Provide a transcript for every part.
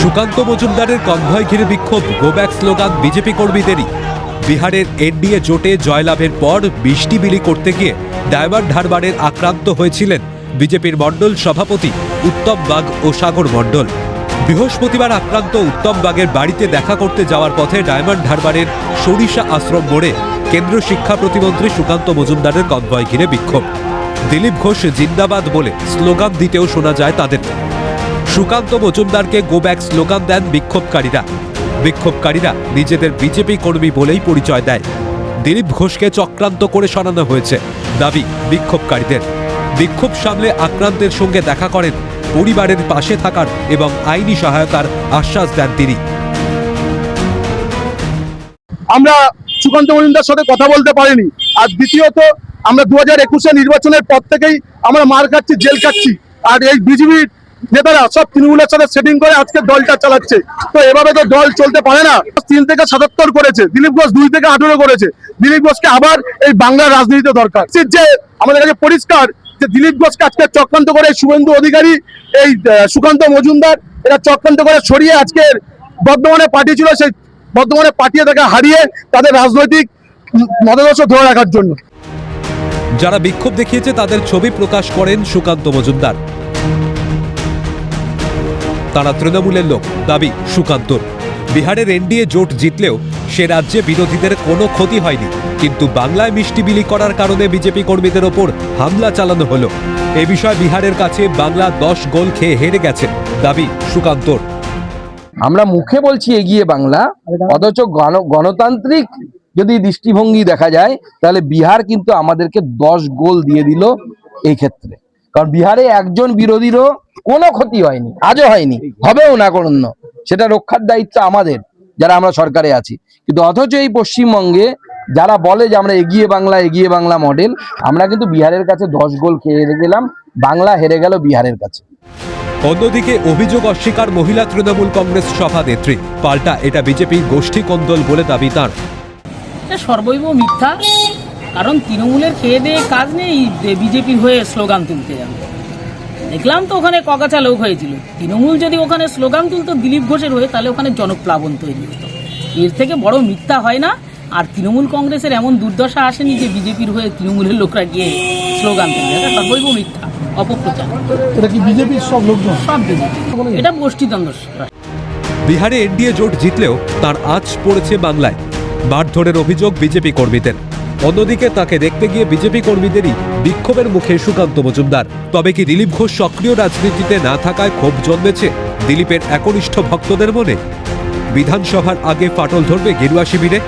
সুকান্ত মজুমদারের কনভয় ঘিরে বিক্ষোভ গোব্যাক স্লোগান বিজেপি কর্মীদেরই। বিহারের এনডিএ জোটে জয়লাভের পর বৃষ্টি বিলি করতে গিয়ে ডায়মন্ড হারবারের আক্রান্ত হয়েছিলেন বিজেপির মণ্ডল সভাপতি উত্তম বাগ ও সাগর মণ্ডল। বৃহস্পতিবার আক্রান্ত উত্তম বাগের বাড়িতে দেখা করতে যাওয়ার পথে ডায়মন্ড হারবারের সরিষা আশ্রম মোড়ে কেন্দ্রীয় শিক্ষা প্রতিমন্ত্রী সুকান্ত মজুমদারের কনভয় ঘিরে বিক্ষোভ। দিলীপ ঘোষ, জিন্দাবাদ বলে স্লোগান দিতেও শোনা যায় তাদের। সুকান্ত মজুমদারকে গো ব্যাক স্লোগান দেন বিক্ষোভকারীরা। বিক্ষোভকারীরা নিজেদের বিজেপি কর্মী বলেই পরিচয় দেয়। দিলীপ ঘোষকে চক্রান্ত করে সরানো হয়েছে দাবি বিক্ষোভকারীদের। বিক্ষোভ সামলে আক্রান্তের সঙ্গে দেখা করেন পরিবারের পাশে থাকার এবং আইনি সহায়তার আশ্বাস দেন তিনি। আমরা সুকান্ত মজুমদার সাথে কথা বলতে পারিনি। আর দ্বিতীয়ত, আমরা দু হাজার একুশে নির্বাচনের পর থেকেই আমরা মার খাচ্ছি, জেল খাচ্ছি। আর এই বিজেপির নেতারা সব তৃণমূলের সাথে সেটিং করে আজকে দলটা চালাচ্ছে। তো এভাবে তো দল চলতে পারে না। তিন থেকে সাতাত্তর করেছে, দিলীপ ঘোষ দুই থেকে আঠেরো করেছে। দিলীপ ঘোষকে আবার এই বাংলার রাজনীতিতে দরকার। যে আমাদের কাছে পরিষ্কার যে দিলীপ ঘোষকে আজকে চক্রান্ত করে শুভেন্দু অধিকারী, এই সুকান্ত মজুমদার, এরা চক্রান্ত করে সরিয়ে আজকের বর্ধমানে পাঠিয়েছিল সেই বর্তমানে পাঠিয়ে তাকে হারিয়ে তাদের রাজনৈতিক মতাদর্শ ধরে রাখার জন্য। যারা বিক্ষোভ দেখিয়েছে, তাদের ছবি প্রকাশ করেন সুকান্ত মজুমদার। তারা তৃণমূলের লোক, দাবি সুকান্তর। বিহারের এনডিএ জোট জিতলেও সে রাজ্যে বিরোধীদের কোনো ক্ষতি হয়নি। কিন্তু বাংলায় মিষ্টি বিলি করার কারণে বিজেপি কর্মীদের ওপর হামলা চালানো হলো। এ বিষয়ে বিহারের কাছে বাংলা দশ গোল খেয়ে হেরে গেছে দাবি সুকান্তর। আমরা মুখে বলছি এগিয়ে বাংলা, অথচ গণ- গণতান্ত্রিক যদি দৃষ্টিভঙ্গি দেখা যায়, তাহলে বিহার কিন্তু আমাদেরকে দশ গোল দিয়ে দিল এই ক্ষেত্রে। কারণ বিহারে একজন বিরোধীরও কোনো ক্ষতি হয়নি, আজও হয়নি, হবেও না কোনো সেটা রক্ষার দায়িত্ব আমাদের যারা আমরা সরকারে আছি। কিন্তু অথচ এই পশ্চিমবঙ্গে যারা বলে যে আমরা এগিয়ে বাংলা এগিয়ে বাংলা মডেল আমরা কিন্তু বিহারের কাছে দশ গোল খেয়ে হেরে গেলাম বাংলা হেরে গেল বিহারের কাছে। অন্যদিকে অভিযোগ অস্বীকার মহিলা তৃণমূল কংগ্রেস সভানেত্রী পাল্টা এটা বিজেপির গোষ্ঠী কন্দল বলে দাবি তাঁর। সর্বৈব মিথ্যা কারণ তৃণমূলের খেয়ে দিয়ে কাজ নেই বিজেপির হয়ে স্লোগান তুলতে যাবে। দেখলাম তো ওখানে কগাছা লোক হয়েছিল। তৃণমূল যদি ওখানে স্লোগান তুলতো দিলীপ ঘোষের হয়ে তাহলে ওখানে জনপ্লাবন তৈরি হতো। এর থেকে বড় মিথ্যা হয় না আর তৃণমূল কংগ্রেসের এমন দুর্দশা আসেনি যে বিজেপির হয়ে তৃণমূলের লোকরা গিয়ে স্লোগান তুলবে। এটা সর্বৈব মিথ্যা অপপ্রচার। এটা কি বিজেপির সব লোকজন? সব বিজেপি। এটা গোষ্ঠীদ্বন্দ্ব। বিহারে এনডিএ জোট জিতলেও তার আঁচ পড়েছে বাংলায়। মারধরের অভিযোগ বিজেপি কর্মীদের। অন্যদিকে তাকে দেখতে গিয়ে বিজেপি কর্মীদেরই বিক্ষোভের মুখে সুকান্ত মজুমদার। তবে কি দিলীপ ঘোষ সক্রিয় রাজনীতিতে না থাকায় ক্ষোভ জন্মেছে দিলীপের একনিষ্ঠ ভক্তদের মনে? বিধানসভার আগে ফাটল ধরবে গেরুয়া শিবিরে।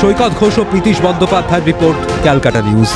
সৈকত ঘোষ ও প্রীতিশ বন্দ্যোপাধ্যায়ের রিপোর্ট, ক্যালকাটা নিউজ।